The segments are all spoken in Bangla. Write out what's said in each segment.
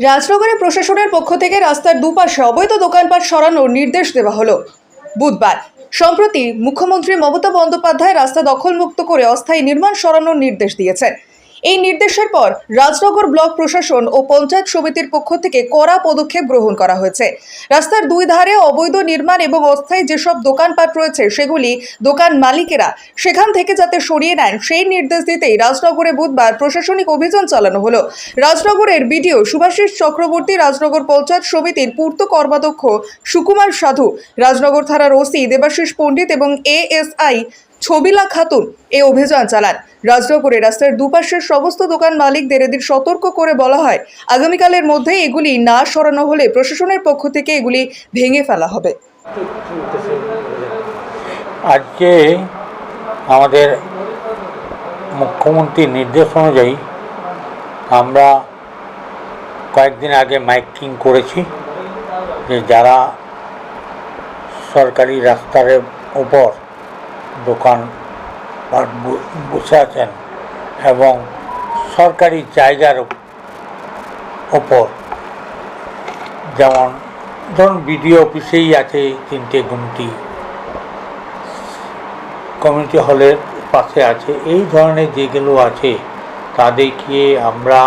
রাজনগরে প্রশাসনের পক্ষ থেকে রাস্তার দুপাশে অবৈধ দোকানপাট সরানোর নির্দেশ দেওয়া হলো। বুধবার, সম্প্রতি মুখ্যমন্ত্রী মমতা বন্দ্যোপাধ্যায় রাস্তা দখলমুক্ত করে অস্থায়ী নির্মাণ সরানোর নির্দেশ দিয়েছেন। এই নির্দেশের পর রাজনগর ব্লক প্রশাসন ও পঞ্চায়েত সমিতির পক্ষ থেকে কড়া পদক্ষেপ গ্রহণ করা হয়েছে। রাস্তার দুই ধারে অবৈধ নির্মাণ এবং অস্থায়ী যেসব দোকানপাট রয়েছে, সেগুলি দোকান মালিকেরা সেখান থেকে যাতে সরিয়ে নেন, সেই নির্দেশ দিতেই রাজনগরে বুধবার প্রশাসনিক অভিযান চালানো হলো। রাজনগরের বিডিও সুভাষিস চক্রবর্তী, রাজনগর পঞ্চায়েত সমিতির পূর্ত কর্মাধ্যক্ষ সুকুমার সাধু, রাজনগর থানার ওসি দেবাশিস পণ্ডিত এবং এএসআই ছবিলা খাতুন এই অভিযান চালান। রাজনগরে রাস্তার দুপাশের সমস্ত দোকান মালিকদের এদের সতর্ক করে বলা হয়। আগামীকালের মধ্যে এগুলি না সরানো হলে প্রশাসনের পক্ষ থেকে এগুলি ভেঙে ফেলা হবে। আজকে আমাদের মুখ্যমন্ত্রীর নির্দেশ অনুযায়ী আমরা কয়েকদিন আগে মাইকিং করেছি যে যারা সরকারি রাস্তার উপর দোকান বসে আছেন এবং সরকারি জায়গার ওপর যেমন ধরুন বিডিও অফিসেই আছে তিনটে গুমটি কমিউনিটি হলের পাশে আছে, এই ধরনের যেগুলো আছে তাদেরকে আমরা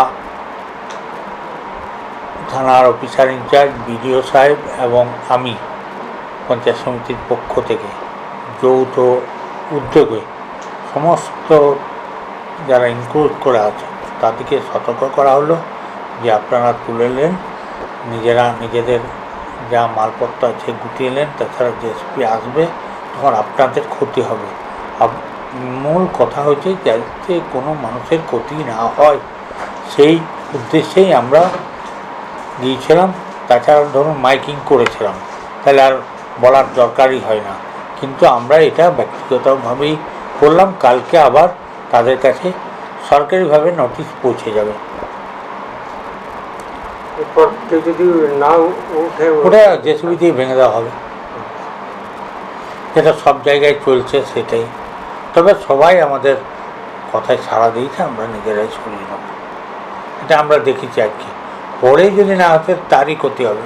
থানার অফিসার ইনচার্জ, বিডিও সাহেব এবং আমি পঞ্চায়েত সমিতির পক্ষ থেকে যৌথ উদ্যোগে সমস্ত যারা ইনক্লুড করে আছে, তাদেরকে সতর্ক করা হলো যে আপনারা তুলে নেন, নিজেরা নিজেদের যা মালপত্র আছে গুটিয়ে নেন, তাছাড়া জেএসপি আসবে, তখন আপনাদের ক্ষতি হবে। মূল কথা হচ্ছে যাতে কোনো মানুষের ক্ষতি না হয়, সেই উদ্দেশ্যেই আমরা গিয়েছিলাম, তাছাড়া ধরুন মাইকিং করেছিলাম, তাহলে আর বলার দরকারই হয় না। কিন্তু আমরা এটা ব্যক্তিগতভাবেই করলাম কালকে আবার তাদের কাছে সরকারিভাবে নোটিশ পৌঁছে যাবে। এরপর যদি না উঠে ওটা জেসিবি দিয়ে ভেঙে দেওয়া হবে। যেটা সব জায়গায় চলছে সেটাই। তবে সবাই আমাদের কথায় সাড়া দিয়েছে আমরা নিজেরাই সরিয়ে নেব। এটা আমরা দেখেছি আর কি পরে যদি না হতে তারই ক্ষতি হবে।